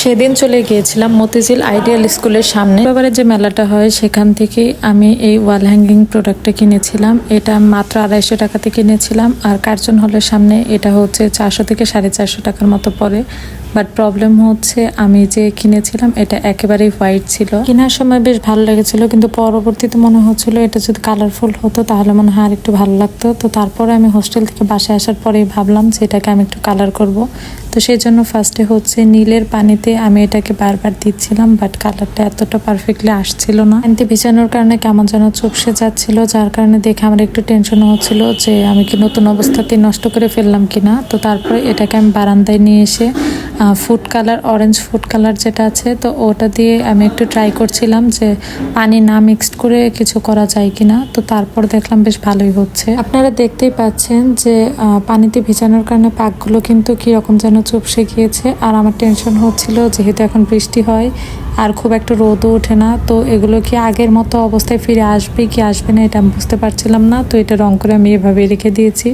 সেদিন চলে গিয়েছিলাম মতিঝিল আইডিয়াল স্কুলের সামনে। এবারে যে মেলাটা হয়, সেখান থেকে আমি এই ওয়াল হ্যাঙ্গিং প্রোডাক্টটা কিনেছিলাম। এটা মাত্র আড়াইশো টাকাতে কিনেছিলাম। আর কার্জন হলের সামনে এটা হচ্ছে চারশো থেকে সাড়ে চারশো টাকার মতো পড়ে। বাট প্রবলেম হচ্ছে, আমি যে কিনেছিলাম, এটা একেবারেই হোয়াইট ছিল। কেনার সময় বেশ ভালো লেগেছিল, কিন্তু পরবর্তীতে মনে হচ্ছিল এটা যদি কালারফুল হতো, তাহলে মনে হয় আর একটু ভালো লাগতো। তো তারপরে আমি হোস্টেল থেকে বাসায় আসার পরেই ভাবলাম যে এটাকে আমি একটু কালার করব। তো সেই জন্য ফার্স্টে হচ্ছে নীলের পানিতে আমি এটাকে বারবার দিচ্ছিলাম বাট কালারটা এতটা পারফেক্টলি আসছিল না। পানিতে ভিজানোর কারণে কেমন যেন চুপসে যাচ্ছিল যার কারণে দেখে আমার একটু টেনশন হচ্ছিল যে আমি কি নতুন অবস্থাতে নষ্ট করে ফেললাম কিনা। তো তারপরে এটাকে আমি বারান্দায় নিয়ে এসে food colour orange food colour যেটা আছে, তো ওটা দিয়ে আমি একটু ট্রাই করছিলাম যে পানি না মিক্সড করে কিছু করা যায় কি না তো তারপর দেখলাম বেশ ভালোই হচ্ছে। আপনারা দেখতেই পাচ্ছেন যে পানিতে ভিজানোর কারণে পাকগুলো কিন্তু কীরকম যেন চুপসে গিয়েছে, আর আমার টেনশন হচ্ছিল যেহেতু এখন বৃষ্টি হয়, আর খুব একটা রোদও ওঠে না, তো এগুলো কি আগের মতো অবস্থায় ফিরে আসবে কি আসবে না এটা আমি বুঝতে পারছিলাম না, তো এটা রং করে আমি এভাবে রেখে দিয়েছি।